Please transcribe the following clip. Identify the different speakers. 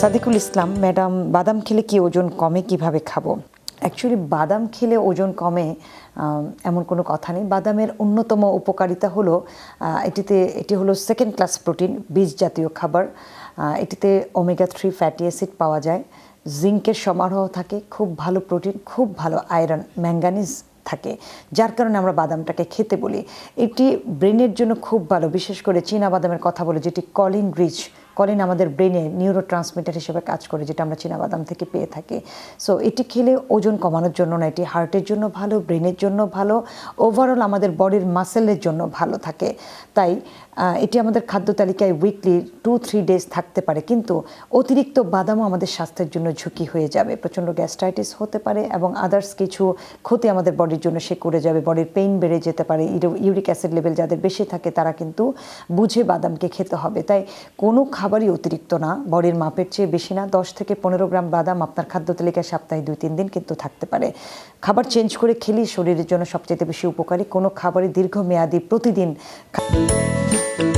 Speaker 1: সাদিকুল ইসলাম, madam, বাদাম খেলে কি ওজন কমে? কীভাবে খাব? অ্যাকচুয়ালি বাদাম খেলে ওজন কমে এমন কোনো কথা নেই। বাদামের অন্যতম উপকারিতা হলো এটিতে, এটি হলো সেকেন্ড ক্লাস প্রোটিন বীজ জাতীয় খাবার। এটিতে ওমেগা থ্রি ফ্যাটি অ্যাসিড পাওয়া যায়। জিঙ্কের সমারোহ থাকে, খুব ভালো প্রোটিন খুব ভালো আয়রন ম্যাঙ্গানিজ থাকে। যার কারণে আমরা বাদামটাকে খেতে বলি। এটি ব্রেনের জন্য খুব ভালো, বিশেষ করে চীনা বাদামের কথা বলে, যেটি কলিন রিচ কলিন আমাদের ব্রেনে নিউরো ট্রান্সমিটার হিসেবে কাজ করে, যেটা আমরা বাদাম থেকে পেয়ে থাকি। সো এটি খেলে ওজন কমানোর জন্য না এটি হার্টের জন্য ভালো ব্রেনের জন্য ভালো ওভারঅল আমাদের বডির মাসেলের জন্য ভালো থাকে। তাই এটি আমাদের খাদ্য তালিকায় উইকলি টু থ্রি ডেজ থাকতে পারে, কিন্তু অতিরিক্ত বাদামও আমাদের স্বাস্থ্যের জন্য ঝুঁকি হয়ে যাবে। প্রচণ্ড গ্যাস্ট্রাইটিস হতে পারে এবং আদার্স কিছু ক্ষতি আমাদের বডির জন্য সে করে যাবে বডির পেইন বেড়ে যেতে পারে। ইউরিক অ্যাসিড লেভেল যাদের বেশি থাকে, তারা কিন্তু বুঝে বাদামকে খেতে হবে। তাই কোনো খাবারই অতিরিক্ত না। বডির মাপের চেয়ে বেশি না। দশ থেকে পনেরো গ্রাম বাদাম আপনার খাদ্য তালিকায় সপ্তাহে দুই তিন দিন কিন্তু থাকতে পারে। খাবার চেঞ্জ করে খেলেই শরীরের জন্য সবচেয়ে বেশি উপকারী। কোনো খাবারই দীর্ঘমেয়াদী প্রতিদিন